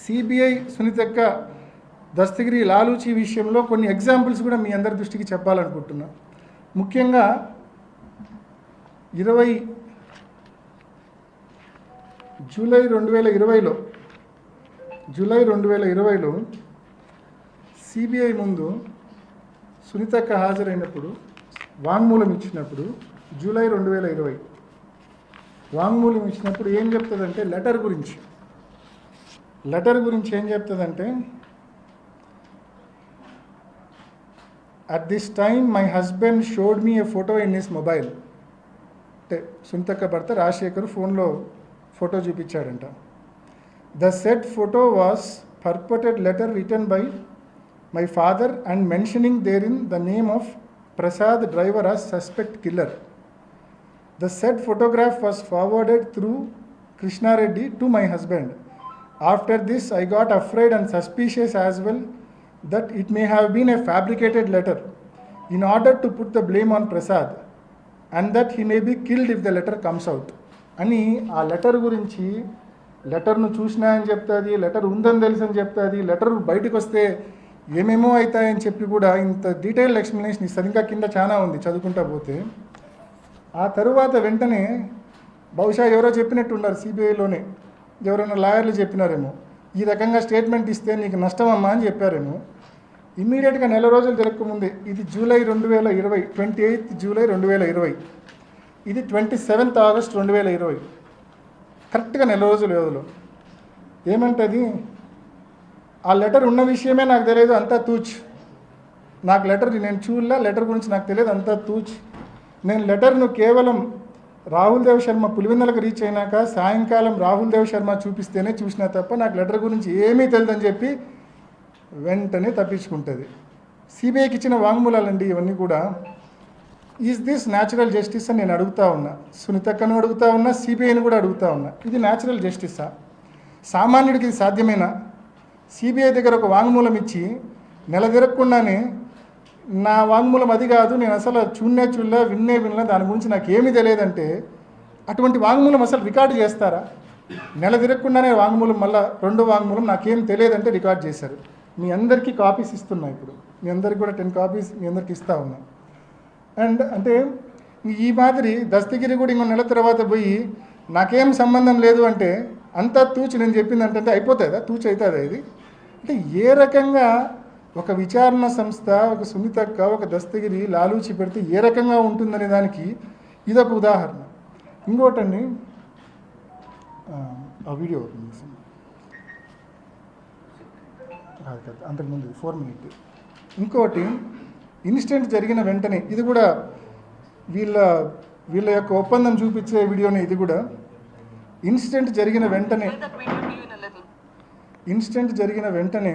CBI సునీతక్క Dastagiri లాలూచి విషయంలో కొన్ని examples కూడా మీ అందరి దృష్టికి చెప్పాలనుకుంటున్నా. ముఖ్యంగా ఇరవై జూలై రెండు వేల ఇరవైలో జూలై రెండు వేల ఇరవైలో సిబిఐ ముందు సునీతక్క హాజరైనప్పుడు వాంగ్మూలం ఇచ్చినప్పుడు జూలై రెండు వేల ఇరవై వాంగ్మూలం ఇచ్చినప్పుడు ఏం చెప్తుందంటే లెటర్ గురించి. లెటర్ గురించి ఏం చెప్తుందంటే at this time my husband showed me a photo in his mobile అంటే సునీతక్క భర్త రాజశేఖర్ ఫోన్లో photo చూపించాడంట. The said photo was purported letter written by my father and mentioning therein the name of Prasad driver as suspect killer The said photograph was forwarded through Krishna Reddy to my husband. After this, I got afraid and suspicious as well that it may have been a fabricated letter in order to put the blame on Prasad and that he may be killed if the letter comes out. అని ఆ letter గురించి లెటర్ను చూసినా అని చెప్తుంది letter ఉందని తెలుసు అని చెప్తుంది లెటర్ బయటకు వస్తే ఏమేమో అవుతాయని చెప్పి కూడా ఇంత డీటెయిల్డ్ ఎక్స్ప్లెనేషన్ ఇస్తుంది ఇంకా కింద చాలా ఉంది చదువుకుంటా పోతే ఆ తరువాత వెంటనే బహుశా ఎవరో చెప్పినట్టు ఉన్నారు సిబిఐలోనే ఎవరైనా లాయర్లు చెప్పినారేమో ఈ రకంగా స్టేట్మెంట్ ఇస్తే నీకు నష్టమమ్మా అని చెప్పారేమో. ఇమ్మీడియట్గా నెల రోజులు జరగకముందే ఇది జూలై రెండు వేల ఇరవై ట్వంటీ ఎయిత్ జూలై రెండు వేల ఇరవై. ఇది ట్వంటీ సెవెంత్ ఆగస్ట్ రెండు వేల ఇరవై. కరెక్ట్గా నెల రోజుల వ్యవధిలో ఏమంటది? ఆ లెటర్ ఉన్న విషయమే నాకు తెలియదు అంతా తూచ్. నాకు లెటర్ నేను చూడలే లెటర్ గురించి నాకు తెలియదు అంతా తూచ్. నేను లెటర్ను కేవలం రాహుల్ దేవ్ శర్మ పులివెందులకు రీచ్ అయినాక సాయంకాలం రాహుల్ దేవ్ శర్మ చూపిస్తేనే చూసినా తప్ప నాకు లెటర్ గురించి ఏమీ తెలియదని చెప్పి వెంటనే తప్పించుకుంటుంది. సిబిఐకి ఇచ్చిన వాంగ్మూలాలండి ఇవన్నీ కూడా. ఈజ్ దిస్ న్యాచురల్ జస్టిస్ అని నేను అడుగుతా ఉన్నా. సునీతక్కను అడుగుతా ఉన్నా సిబిఐని కూడా అడుగుతా ఉన్నా. ఇది న్యాచురల్ జస్టిసా సామాన్యుడికి ఇది సాధ్యమేనా? సిబిఐ దగ్గర ఒక వాంగ్మూలం ఇచ్చి నెల తిరగకుండానే నా వాంగ్మూలం అది కాదు నేను అసలు చూన్నే చూడలే విన్నే వినలే దాని గురించి నాకు ఏమీ తెలియదంటే అటువంటి వాంగ్మూలం అసలు రికార్డు చేస్తారా? నెల తిరగకుండానే వాంగ్మూలం మళ్ళీ రెండో వాంగ్మూలం నాకేం తెలియదంటే రికార్డ్ చేశారు. మీ అందరికీ కాపీస్ ఇస్తున్నా ఇప్పుడు. మీ అందరికి కూడా టెన్ కాపీస్ మీ అందరికి ఇస్తా ఉన్నా. అండ్ అంటే ఈ మాదిరి దస్తగిరి కూడా ఇంకో నెల తర్వాత పోయి నాకేం సంబంధం లేదు అంటే అంతా తూచి నేను చెప్పింది అంటే అయిపోతుందా తూచి అవుతుందా ఇది? అంటే ఏ రకంగా ఒక విచారణ సంస్థ ఒక సునీతక్క ఒక దస్తగిరి లాలూచి పెడితే ఏ రకంగా ఉంటుందనే దానికి ఇదొక ఉదాహరణ. ఇంకోటండి ఆ, వీడియో కాదు కాదు అంతకుముందు ఫోర్ మినిట్. ఇంకోటి ఇన్సిడెంట్ జరిగిన వెంటనే ఇది కూడా వీళ్ళ వీళ్ళ యొక్క ఒప్పందం చూపించే వీడియోనే ఇది కూడా. ఇన్సిడెంట్ జరిగిన వెంటనే ఇన్సిడెంట్ జరిగిన వెంటనే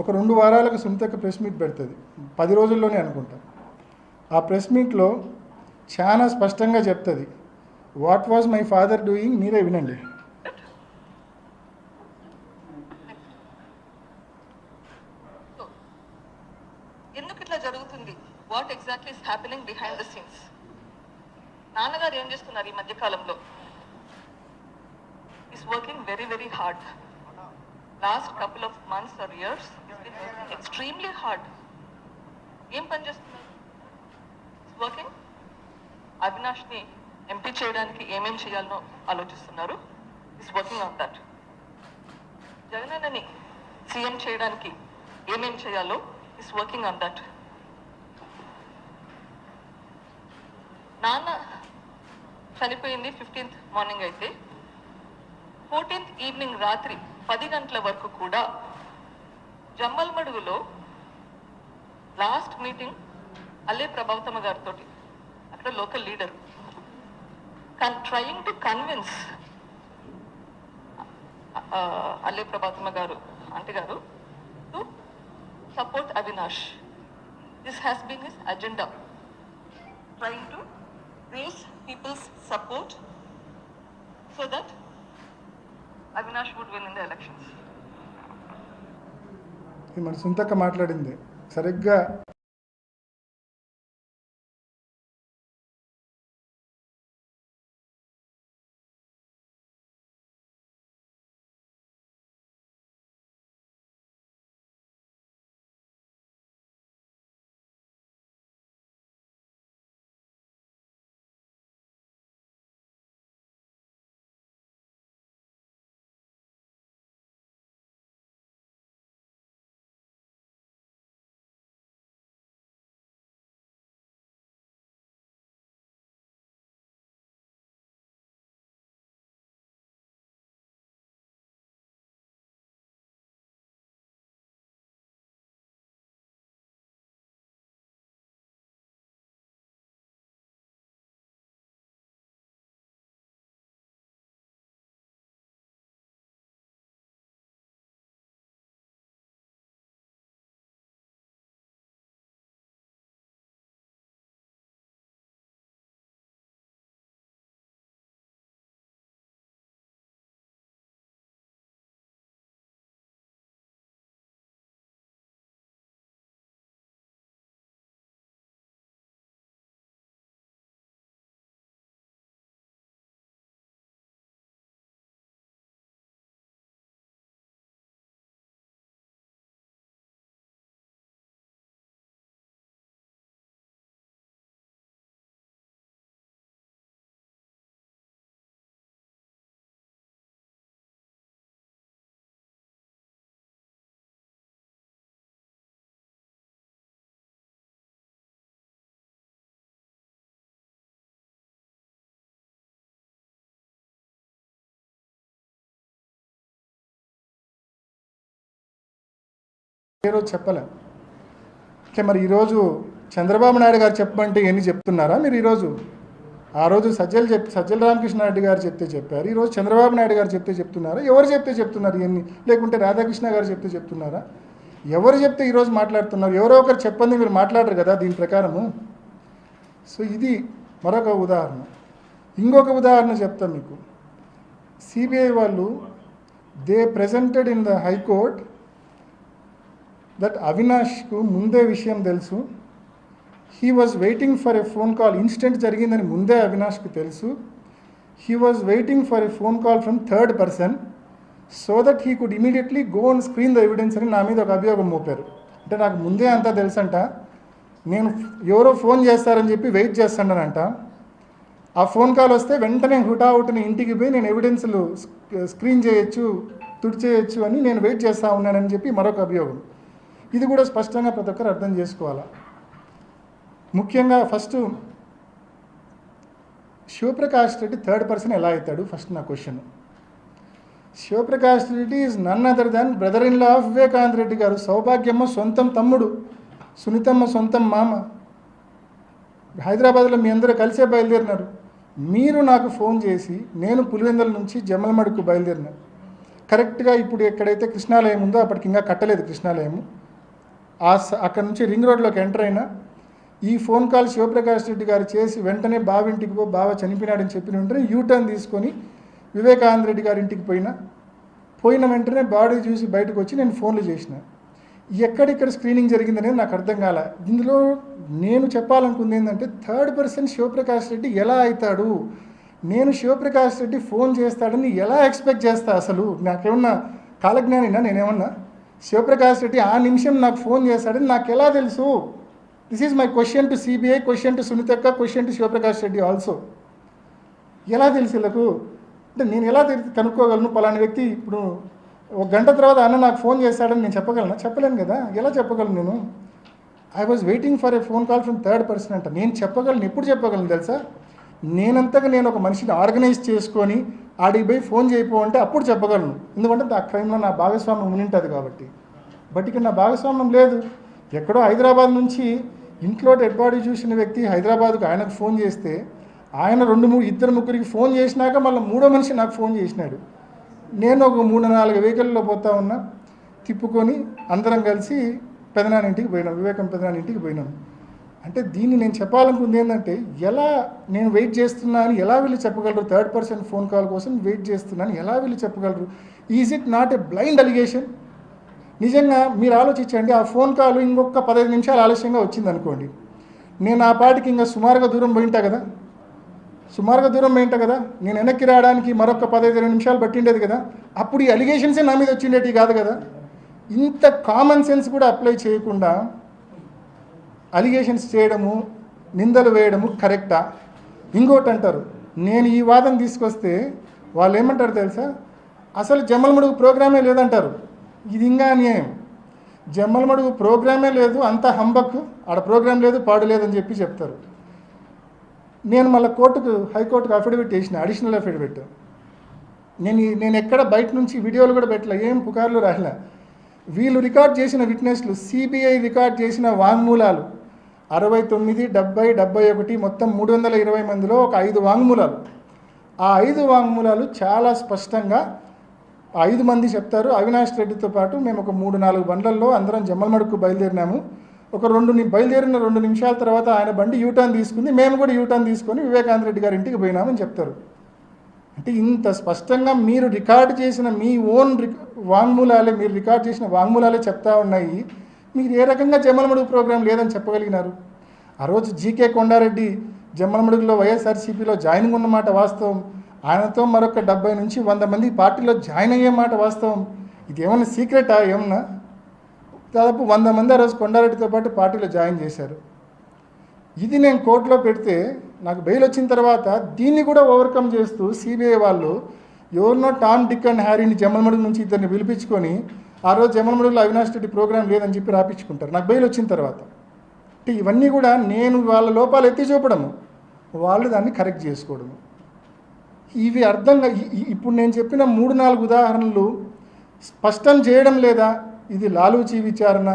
ఒక రెండు వారాలకు సునీతక్క ప్రెస్ మీట్ పెడుతుంది. పది రోజుల్లోనే అనుకుంటా. ఆ ప్రెస్ మీట్లో చాలా స్పష్టంగా చెప్తుంది what was my father doing మీరే వినండి. ఎందుకు ఇట్లా జరుగుతుంది? What exactly is happening behind the scenes నాన్నగారు ఏం చేస్తున్నారు ఈ మధ్య కాలంలో is working very very hard last couple of months or years working extremely hard ఏం పని చేస్తున్నారు? వర్కింగ్ అవినాష్ని ఎంపీ చేయడానికి ఏమేం చేయాలనో ఆలోచిస్తున్నారు. ఇస్ వర్కింగ్ ఆన్ దట్ జగనన్నని సీఎం చేయడానికి ఏమేం చేయాలో ఇస్ వర్కింగ్ ఆన్ దట్ నాన్న చనిపోయింది ఫిఫ్టీన్త్ మార్నింగ్ అయితే ఫోర్టీన్త్ ఈవినింగ్ రాత్రి పది గంటల వరకు కూడా జమ్మల్మడుగులో లాస్ట్ మీటింగ్ అల్లే ప్రభావతమ్మ గారితో అక్కడ local leader. Can trying to convince Alle Prabhatamma garu aunty garu to support Avinash. This has been his agenda trying to raise people's support so that Avinash would win in the సుంతక్క మాట్లాడింది. సరిగ్గా ఏ రోజు చెప్పలేం. Okay మరి ఈరోజు చంద్రబాబు నాయుడు గారు చెప్పమంటే ఎన్ని చెప్తున్నారా మీరు ఈరోజు? ఆ రోజు సజ్జలు చెప్ సజ్జల రామకృష్ణారెడ్డి గారు చెప్తే చెప్పారు. ఈరోజు చంద్రబాబు నాయుడు గారు చెప్తే చెప్తున్నారా? ఎవరు చెప్తే చెప్తున్నారు ఇవన్నీ లేకుంటే రాధాకృష్ణ గారు చెప్తే చెప్తున్నారా? ఎవరు చెప్తే ఈరోజు మాట్లాడుతున్నారు? ఎవరో ఒకరు చెప్పండి మీరు మాట్లాడరు కదా దీని ప్రకారము. సో ఇది మరొక ఉదాహరణ. ఇంకొక ఉదాహరణ చెప్తా మీకు. సిబిఐ వాళ్ళు they presented in the high court that అవినాష్కు ముందే విషయం తెలుసు. He was waiting for a phone call instant జరిగిందని ముందే అవినాష్కు తెలుసు. He was waiting for a phone call from third person so that he could immediately go and screen the evidence అని నా మీద ఒక అభియోగం మోపారు. అంటే నాకు ముందే అంతా తెలుసంట. నేను ఎవరో ఫోన్ చేస్తారని చెప్పి వెయిట్ చేస్తాడనంట ఆ ఫోన్ కాల్ వస్తే వెంటనే హుటాహుటిని ఇంటికి పోయి నేను ఎవిడెన్స్లు స్క్రీన్ చేయొచ్చు తుడిచేయచ్చు అని నేను వెయిట్ చేస్తూ ఉన్నానని చెప్పి మరొక అభియోగం. ఇది కూడా స్పష్టంగా ప్రతి ఒక్కరు అర్థం చేసుకోవాలా? ముఖ్యంగా first Shivaprakash Reddy third person ఎలా అవుతాడు ఫస్ట్ నా question Shivaprakash Reddy is none other than brother in law of Vivekananda Reddy garu. Soubhagyamma సొంతం తమ్ముడు సునీతమ్మ సొంతం మామ. హైదరాబాద్లో మీ అందరూ కలిసే బయలుదేరినారు. మీరు నాకు ఫోన్ చేసి నేను పులివెందల నుంచి జమ్మలమడుకు బయలుదేరిన. కరెక్ట్గా ఇప్పుడు ఎక్కడైతే కృష్ణాలయం ఉందో అప్పటికి ఇంకా కట్టలేదు కృష్ణాలయము. ఆ స- అక్కడ నుంచి రింగ్ రోడ్లోకి ఎంటర్ అయినా ఈ ఫోన్ కాల్ శివప్రకాష్ రెడ్డి గారు చేసి వెంటనే బావింటికి పో బావ చనిపోయినాడని చెప్పిన వెంటనే యూటర్న్ తీసుకొని వివేకానంద రెడ్డి గారి ఇంటికి పోయినా. పోయిన వెంటనే బాడీ చూసి బయటకు వచ్చి నేను ఫోన్లు చేసిన. ఎక్కడిక్కడ స్క్రీనింగ్ జరిగిందనేది నాకు అర్థం కాల. ఇందులో నేను చెప్పాలనుకుంది ఏంటంటే థర్డ్ పర్సన్ శివప్రకాష్ రెడ్డి ఎలా అవుతాడు నేను శివప్రకాష్ రెడ్డి ఫోన్ చేస్తాడని ఎలా ఎక్స్పెక్ట్ చేస్తా అసలు? నాకేమన్నా కాలజ్ఞానినా నేనేమన్నా? శివప్రకాష్ రెడ్డి ఆ నిమిషం నాకు ఫోన్ చేశాడని నాకు ఎలా తెలుసు? This is my question to CBI question to సునీతక్క question to Shivaprakash Reddy also ఎలా తెలుసు వీళ్ళకు? అంటే నేను ఎలా కనుక్కోగలను? పలానా వ్యక్తి ఇప్పుడు ఒక గంట తర్వాత అన్న నాకు ఫోన్ చేశాడని నేను చెప్పగలను? చెప్పలేను కదా. ఎలా చెప్పగలను నేను? I was waiting for a phone call from third person అంట. నేను చెప్పగలను? ఎప్పుడు చెప్పగలను తెలుసా? నేనంతగా నేను ఒక మనిషిని ఆర్గనైజ్ చేసుకొని ఆడికి పోయి ఫోన్ చేయపో అంటే అప్పుడు చెప్పగలను. ఎందుకంటే ఆ క్రైమ్లో నా భాగస్వామ్యం ఉండింటుంది కాబట్టి. బట్ ఇక్కడ నా భాగస్వామ్యం లేదు. ఎక్కడో హైదరాబాద్ నుంచి ఇంట్లో డెడ్ బాడీ చూసిన వ్యక్తి హైదరాబాద్కు ఆయనకు ఫోన్ చేస్తే ఆయన రెండు మూడు ఇద్దరు ముగ్గురికి ఫోన్ చేసినాక మళ్ళీ మూడో మనిషి నాకు ఫోన్ చేసినాడు. నేను ఒక మూడు నాలుగు వెహికల్లో పోతా ఉన్నా తిప్పుకొని అందరం కలిసి పెదనాన్న ఇంటికి పోయినాం. వివేకం పెదనాన్న ఇంటికి పోయినాం. అంటే దీన్ని నేను చెప్పాలనుకుంది ఏంటంటే ఎలా నేను వెయిట్ చేస్తున్నాను ఎలా వీళ్ళు చెప్పగలరు? థర్డ్ పర్సన్ ఫోన్ కాల్ కోసం వెయిట్ చేస్తున్నాను ఎలా వీళ్ళు చెప్పగలరు? Is it not a blind allegation నిజంగా మీరు ఆలోచించండి ఆ ఫోన్ కాల్ ఇంకొక పదహైదు నిమిషాలు ఆలస్యంగా వచ్చింది అనుకోండి నేను ఆ పాటికి ఇంకా సుమారుగా దూరం పోయింటా కదా? సుమారుగా దూరం పోయింటా కదా? నేను వెనక్కి రావడానికి మరొక పదహైదు నిమిషాలు పట్టిండేది కదా? అప్పుడు ఈ అలిగేషన్సే నా మీద వచ్చిండేటి కాదు కదా? ఇంత కామన్ సెన్స్ కూడా అప్లై చేయకుండా అలిగేషన్స్ చేయడము నిందలు వేయడము కరెక్టా? ఇంకోటి అంటారు నేను ఈ వాదన తీసుకొస్తే వాళ్ళు ఏమంటారు తెలుసా? అసలు జమ్మలమడుగు ప్రోగ్రామే లేదంటారు. ఇది ఇంకా అన్యాయం. జమ్మలమడుగు ప్రోగ్రామే లేదు అంత హంబక్ ఆడ ప్రోగ్రామ్ లేదు పాడు లేదని చెప్పి చెప్తారు. నేను మళ్ళీ కోర్టుకు హైకోర్టుకు అఫిడవిట్ వేసిన అడిషనల్ అఫిడవిట్ నేను నేను ఎక్కడ బయట నుంచి వీడియోలు కూడా పెట్టలే ఏం పుకార్లు రాలే వీళ్ళు రికార్డ్ చేసిన విట్నెస్లు సిబిఐ రికార్డ్ చేసిన వాంగ్మూలాలు. అరవై తొమ్మిది డెబ్బై డెబ్బై ఒకటి మొత్తం మూడు వందల ఇరవై మందిలో ఒక ఐదు వాంగ్మూలాలు. ఆ ఐదు వాంగ్మూలాలు చాలా స్పష్టంగా ఐదు మంది చెప్తారు. అవినాష్ రెడ్డితో పాటు మేము ఒక మూడు నాలుగు బండ్లల్లో అందరం జమ్మలమడుకు బయలుదేరినాము. ఒక రెండు బయలుదేరిన రెండు నిమిషాల తర్వాత ఆయన బండి యూటర్న్ తీసుకుంది. మేము కూడా యూటర్న్ తీసుకొని వివేకానంద రెడ్డి గారి ఇంటికి పోయినామని చెప్తారు. అంటే ఇంత స్పష్టంగా మీరు రికార్డ్ చేసిన మీ ఓన్ రిక వాంగ్మూలాలే మీరు రికార్డ్ చేసిన వాంగ్మూలాలే చెప్తా ఉన్నాయి. మీరు ఏ రకంగా జమ్మలమడుగు ప్రోగ్రాం లేదని చెప్పగలిగినారు? ఆ రోజు జీకే కొండారెడ్డి జమ్మలమడుగులో వైఎస్ఆర్సీపీలో జాయినింగ్ ఉన్నమాట వాస్తవం. ఆయనతో మరొక డెబ్బై నుంచి వంద మంది పార్టీలో జాయిన్ అయ్యే మాట వాస్తవం. ఇది ఏమన్నా సీక్రెటా? ఏమన్నా? దాదాపు వంద మంది ఆ రోజు కొండారెడ్డితో పాటు పార్టీలో జాయిన్ చేశారు. ఇది నేను కోర్టులో పెడితే నాకు బెయిల్ వచ్చిన తర్వాత దీన్ని కూడా ఓవర్కమ్ చేస్తూ సిబిఐ వాళ్ళు ఎవరినో టామ్ డిక్ అండ్ హ్యారీని జమ్మలమడుగు నుంచి ఇద్దరిని పిలిపించుకొని ఆ రోజు జమ్మలమడుగులో అవినాష్ రెడ్డి ప్రోగ్రాం లేదని చెప్పి రాపించుకుంటారు. నాకు బయలు వచ్చిన తర్వాత. అంటే ఇవన్నీ కూడా నేను వాళ్ళ లోపాలు ఎత్తి చూపడము. వాళ్ళు దాన్ని కరెక్ట్ చేసుకోవడము. ఇవి అర్థంగా ఇప్పుడు నేను చెప్పిన మూడు నాలుగు ఉదాహరణలు స్పష్టం చేయడం లేదా? ఇది లాలూచి విచారణ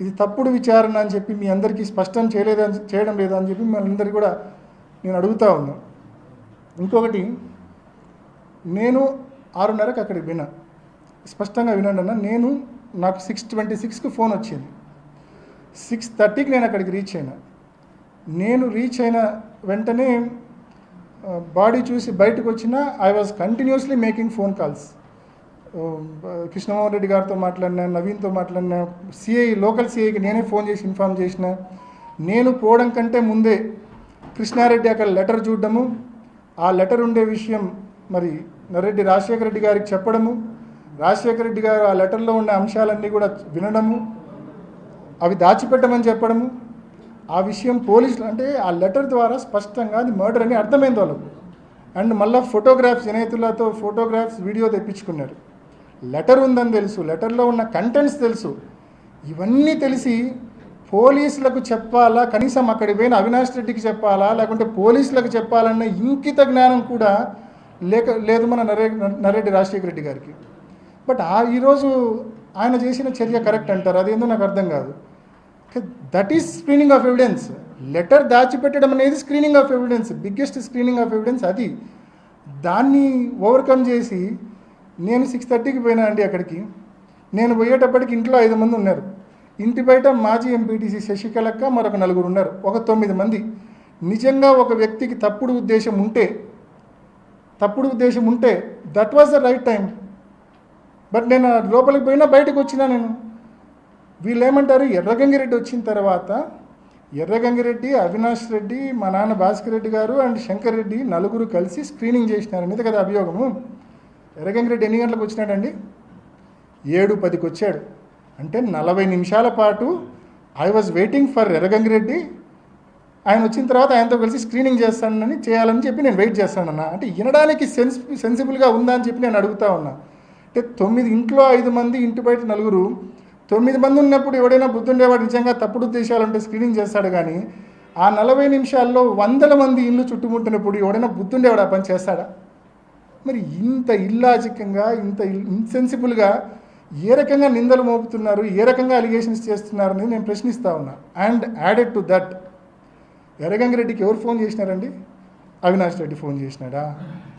ఇది తప్పుడు విచారణ అని చెప్పి మీ అందరికీ స్పష్టం చేయలేదని చేయడం లేదా అని చెప్పి మనందరికీ కూడా నేను అడుగుతా ఉన్నాను ఇంకొకటి నేను ఆరున్నరకు అక్కడికి విన్నా స్పష్టంగా వినండి అన్న నేను నాకు సిక్స్ ట్వంటీ సిక్స్కి ఫోన్ వచ్చింది. సిక్స్ థర్టీకి నేను అక్కడికి రీచ్ అయినా. నేను రీచ్ అయిన వెంటనే బాడీ చూసి బయటకు వచ్చిన I was continuously making phone calls Krishnamohan Reddy గారితో మాట్లాడినా నవీన్తో మాట్లాడినా సిఐ లోకల్ సిఐకి నేనే ఫోన్ చేసి ఇన్ఫామ్ చేసిన. నేను పోవడం కంటే ముందే కృష్ణారెడ్డి అక్కడ లెటర్ చూడడము. ఆ లెటర్ ఉండే విషయం మరి నరెడ్డి రాజశేఖర రెడ్డి గారికి చెప్పడము రాజశేఖర రెడ్డి గారు ఆ లెటర్లో ఉన్న అంశాలన్నీ కూడా వినడము అవి దాచిపెట్టమని చెప్పడము. ఆ విషయం పోలీసులు అంటే ఆ లెటర్ ద్వారా స్పష్టంగా అది మర్డర్ అని అర్థమైంది వాళ్ళకు. అండ్ మళ్ళీ ఫోటోగ్రాఫ్స్ జనేతులతో ఫోటోగ్రాఫ్స్ వీడియో తెప్పించుకున్నారు. లెటర్ ఉందని తెలుసు లెటర్లో ఉన్న కంటెంట్స్ తెలుసు. ఇవన్నీ తెలిసి పోలీసులకు చెప్పాలా కనీసం అక్కడికి పోయిన అవినాష్ రెడ్డికి చెప్పాలా లేకుంటే పోలీసులకు చెప్పాలన్న ఇంకిత జ్ఞానం కూడా లేక లేదు మన నరే నరెడ్డి రాజశేఖర రెడ్డి గారికి. బట్ ఆ ఈరోజు ఆయన చేసిన చర్య కరెక్ట్ అంటారు. అదేందో నాకు అర్థం కాదు. That is screening of evidence letter దాచిపెట్టడం అనేది screening of evidence biggest screening of evidence అది. దాన్ని ఓవర్కమ్ చేసి నేను సిక్స్ థర్టీకి పోయినా అండి అక్కడికి. నేను పోయేటప్పటికి ఇంట్లో ఐదు మంది ఉన్నారు. ఇంటి బయట మాజీ ఎంపీటీసీ శశికళక్క మరొక నలుగురు ఉన్నారు. ఒక తొమ్మిది మంది. నిజంగా ఒక వ్యక్తికి తప్పుడు ఉద్దేశం ఉంటే తప్పుడు ఉద్దేశం ఉంటే that was the right time but నేను లోపలికి పోయినా బయటకు వచ్చినా నేను. వీళ్ళు ఏమంటారు? ఎర్రగంగిరెడ్డి వచ్చిన తర్వాత ఎర్రగంగిరెడ్డి అవినాష్ రెడ్డి మా నాన్న భాస్కర్ రెడ్డి గారు అండ్ శంకర్ రెడ్డి నలుగురు కలిసి స్క్రీనింగ్ చేసినారు. అనేది కదా అభియోగము? ఎర్రగంగిరెడ్డి ఎన్ని గంటలకు వచ్చినాడండి? ఏడు పదికి వచ్చాడు. అంటే నలభై నిమిషాల పాటు I was waiting for Erragangireddy ఆయన వచ్చిన తర్వాత ఆయనతో కలిసి స్క్రీనింగ్ చేస్తానని చేయాలని చెప్పి నేను వెయిట్ చేస్తానన్నా. అంటే వినడానికి సెన్స్ సెన్సిబుల్గా ఉందా అని చెప్పి నేను అడుగుతా ఉన్నా. అంటే తొమ్మిది ఇంట్లో ఐదు మంది ఇంటి బయట నలుగురు తొమ్మిది మంది ఉన్నప్పుడు ఎవడైనా బుద్ధుండేవాడు నిజంగా తప్పుడు ఉద్దేశాలంటే స్క్రీనింగ్ చేస్తాడు కానీ ఆ నలభై నిమిషాల్లో వందల మంది ఇల్లు చుట్టుముట్టినప్పుడు ఎవడైనా బుద్ధుండేవాడు ఆ పని చేస్తాడా? మరి ఇంత ఇల్లాజికంగా ఇంత ఇన్సెన్సిబుల్గా ఏ రకంగా నిందలు మోపుతున్నారు ఏ రకంగా అలిగేషన్స్ చేస్తున్నారు అనేది నేను ప్రశ్నిస్తా ఉన్నా. అండ్ యాడెడ్ టు దట్ ఎర్రగంగిరెడ్డికి ఎవరు ఫోన్ చేసినారండి? అవినాష్ రెడ్డి ఫోన్ చేసినాడా?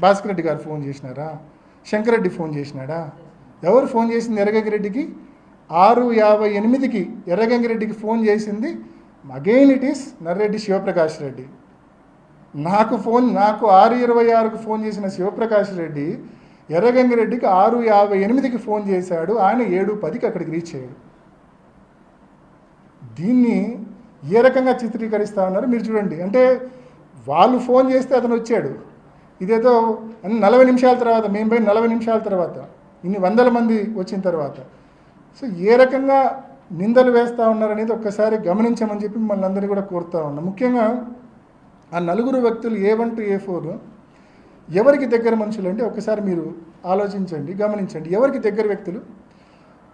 భాస్కర్ రెడ్డి గారు ఫోన్ చేసినారా? శంకరెడ్డి ఫోన్ చేసినాడా? ఎవరు ఫోన్ చేసింది ఎర్రగంగిరెడ్డికి ఆరు యాభై ఎనిమిదికి ఎర్రగంగిరెడ్డికి ఫోన్ చేసింది again it is Narreddy Sivaprakash Reddy. నాకు ఫోన్ నాకు ఆరు ఇరవై ఆరుకు ఫోన్ చేసిన శివప్రకాష్ రెడ్డి ఎర్రగంగిరెడ్డికి ఆరు యాభై ఎనిమిదికి ఫోన్ చేశాడు ఆయన ఏడు పదికి అక్కడికి రీచ్ అయ్యాడు. దీన్ని ఏ రకంగా చిత్రీకరిస్తా ఉన్నారు మీరు చూడండి. అంటే వాళ్ళు ఫోన్ చేస్తే అతను వచ్చాడు. ఇదేదో నలభై నిమిషాల తర్వాత మేము పోయి నలభై నిమిషాల తర్వాత ఇన్ని వందల మంది వచ్చిన తర్వాత. సో ఏ రకంగా నిందలు వేస్తూ ఉన్నారనేది ఒక్కసారి గమనించమని చెప్పి మిమ్మల్ని అందరినీ కూడా కోరుతూ ఉన్నాం. ముఖ్యంగా ఆ నలుగురు వ్యక్తులు A one to A four ఎవరికి దగ్గర మనుషులు అంటే ఒకసారి మీరు ఆలోచించండి గమనించండి. ఎవరికి దగ్గర వ్యక్తులు?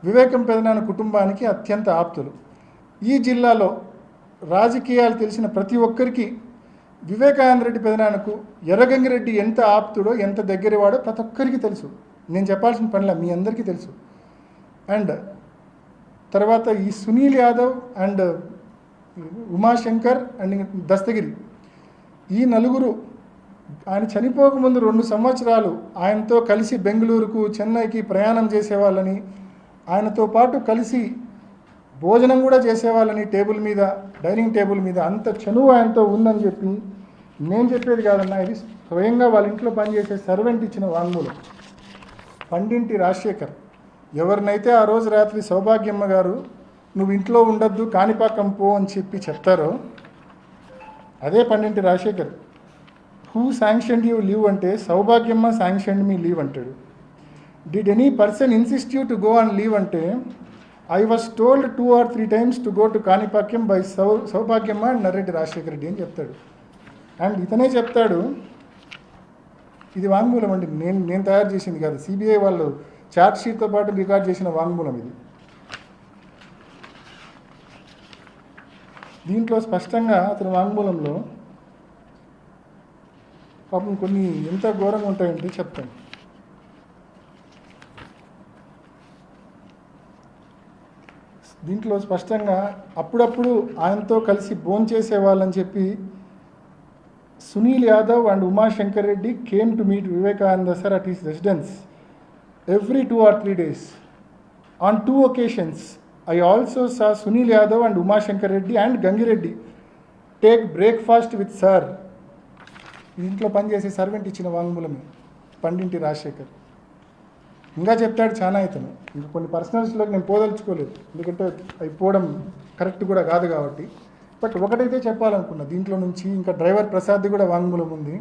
వివేకం పెదనాన్న కుటుంబానికి అత్యంత ఆప్తులు. ఈ జిల్లాలో రాజకీయాలు తెలిసిన ప్రతి ఒక్కరికి వివేకానంద రెడ్డి పెదనాన్నకు ఎర్రగంగిరెడ్డి ఎంత ఆప్తుడో ఎంత దగ్గరవాడో ప్రతి ఒక్కరికి తెలుసు. నేను చెప్పాల్సిన పనిలా మీ అందరికీ తెలుసు. అండ్ తర్వాత ఈ సునీల్ యాదవ్ అండ్ ఉమాశంకర్ అండ్ దస్తగిరి. ఈ నలుగురు ఆయన చనిపోకముందు రెండు సంవత్సరాలు ఆయనతో కలిసి బెంగళూరుకు చెన్నైకి ప్రయాణం చేసేవాళ్ళని ఆయనతో పాటు కలిసి భోజనం కూడా చేసేవాళ్ళని టేబుల్ మీద డైనింగ్ టేబుల్ మీద అంత చనువు ఆయనతో ఉందని చెప్పి నేను చెప్పేది కాదన్నా ఇది స్వయంగా వాళ్ళ ఇంట్లో పనిచేసే సర్వెంట్ ఇచ్చిన వాంగ్మూలం. పండింటి రాజశేఖర్ ఎవరినైతే ఆ రోజు రాత్రి సౌభాగ్యమ్మ గారు నువ్వు ఇంట్లో ఉండొద్దు కాణిపాకం పో అని చెప్పి చెప్తారో అదే పండింటి Rajasekhar. Who sanction you leave అంటే సౌభాగ్యమ్మ శాంక్షన్ మీ లీవ్ అంటాడు. Did any person insist you to go and leave అంటే I was told two or three times to go to Kanipakam by సౌ సౌభాగ్యమ్మ అండ్ నర్రెడ్డి రాజశేఖర రెడ్డి అని చెప్తాడు. అండ్ ఇతనే చెప్తాడు ఇది వాంగ్మూలం అండి. నేను నేను తయారు చేసింది కాదు. సిబిఐ వాళ్ళు ఛార్జ్ షీట్తో పాటు రికార్డ్ చేసిన వాంగ్మూలం ఇది. దీంట్లో స్పష్టంగా అతని వాంగ్మూలంలో పాపం కొన్ని ఎంత ఘోరంగా ఉంటాయంటే చెప్తాను. దీంట్లో స్పష్టంగా అప్పుడప్పుడు ఆయనతో కలిసి భోంచేసేవాళ్ళని చెప్పి Sunil Yadav and Umashankar Reddy came to meet Vivekananda sir at his residence every two or three days. On two occasions I also saw Sunil Yadav and Umashankar Reddy and Gangireddy take breakfast with sir. ఇంట్లో పనిచేసే servant ఇచ్చిన వాంగ్మూలమే పండింటి రాజశేఖర్. ఇంకా చెప్తాడు చాలా ఇతను. ఇంకా కొన్ని పర్సనల్స్లోకి నేను పోదలుచుకోలేదు. ఎందుకంటే అవి పోవడం కరెక్ట్ కూడా కాదు కాబట్టి. బట్ ఒకటైతే చెప్పాలనుకున్నా దీంట్లో నుంచి ఇంకా డ్రైవర్ ప్రసాద్ కూడా వాంగ్మూలం ఉంది.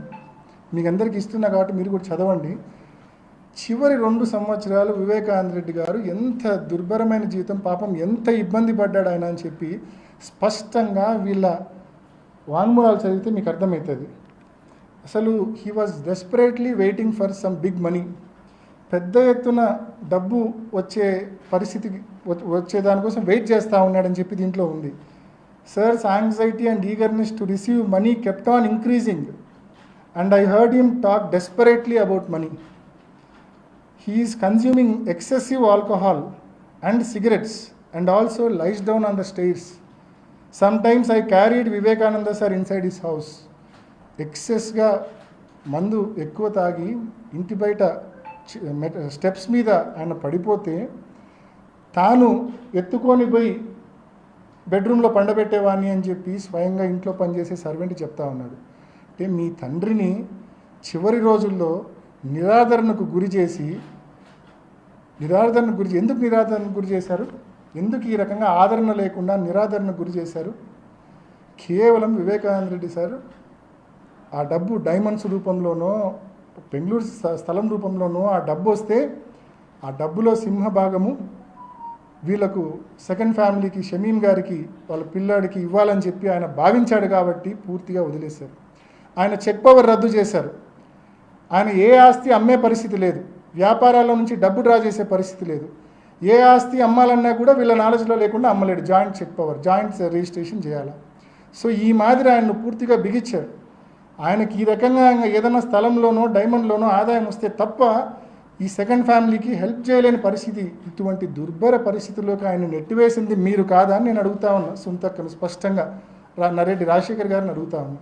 మీకు అందరికీ ఇస్తున్నా కాబట్టి మీరు కూడా చదవండి. చివరి రెండు సంవత్సరాలు వివేకానంద రెడ్డి గారు ఎంత దుర్భరమైన జీవితం పాపం ఎంత ఇబ్బంది పడ్డాడు ఆయన అని చెప్పి స్పష్టంగా వీళ్ళ వాంగ్మూలాలు చదివితే మీకు అర్థమవుతుంది. అసలు he was desperately waiting for some big money పెద్ద ఎత్తున డబ్బు వచ్చే పరిస్థితి వచ్చే దానికోసం వెయిట్ చేస్తూ ఉన్నాడని చెప్పి దీంట్లో ఉంది. Sir's anxiety and eagerness to receive money kept on increasing and I heard him talk desperately about money he is consuming excessive alcohol and cigarettes and also lies down on the stairs stairs. I I Vivekananda sir sir inside house ఎక్సెస్గా మందు ఎక్కువ తాగి ఇంటి బయట steps మీద ఆయన పడిపోతే తాను ఎత్తుకొని పోయి బెడ్రూమ్లో పండబెట్టేవాడిని అని చెప్పి స్వయంగా ఇంట్లో పనిచేసే సర్వెంట్ చెప్తా ఉన్నాడు. అంటే మీ తండ్రిని చివరి రోజుల్లో నిరాదరణకు గురి చేసి నిరాదరణకు గురి ఎందుకు నిరాదరణకు గురి చేశారు? ఎందుకు ఈ రకంగా ఆదరణ లేకుండా నిరాదరణకు గురి చేశారు? కేవలం వివేకానంద రెడ్డి సార్ ఆ డబ్బు డైమండ్స్ రూపంలోనో బెంగళూరు స్థలం రూపంలోనూ ఆ డబ్బు వస్తే ఆ డబ్బులో సింహ భాగము వీళ్ళకు సెకండ్ ఫ్యామిలీకి షమీమ్ గారికి వాళ్ళ పిల్లాడికి ఇవ్వాలని చెప్పి ఆయన భావించాడు కాబట్టి పూర్తిగా వదిలేశారు. ఆయన చెక్ పవర్ రద్దు చేశారు. ఆయన ఏ ఆస్తి అమ్మే పరిస్థితి లేదు. వ్యాపారాల నుంచి డబ్బు డ్రా చేసే పరిస్థితి లేదు. ఏ ఆస్తి అమ్మాలన్నా కూడా వీళ్ళ నాలెడ్జ్లో లేకుండా అమ్మలేడు. Joint check power joint registration చేయాలి? సో ఈ మాదిరి ఆయన్ను పూర్తిగా బిగించాడు ఆయనకి ఈ రకంగా ఏదైనా స్థలంలోనో డైమండ్లోనో ఆదాయం వస్తే తప్ప ఈ సెకండ్ ఫ్యామిలీకి హెల్ప్ చేయలేని పరిస్థితి. ఇటువంటి దుర్భర పరిస్థితుల్లోకి ఆయన నెట్టివేసింది మీరు కాదా అని నేను అడుగుతా ఉన్నా. సుంతక్కను స్పష్టంగా రా నరెడ్డి రాజశేఖర్ గారిని అడుగుతా ఉన్నా.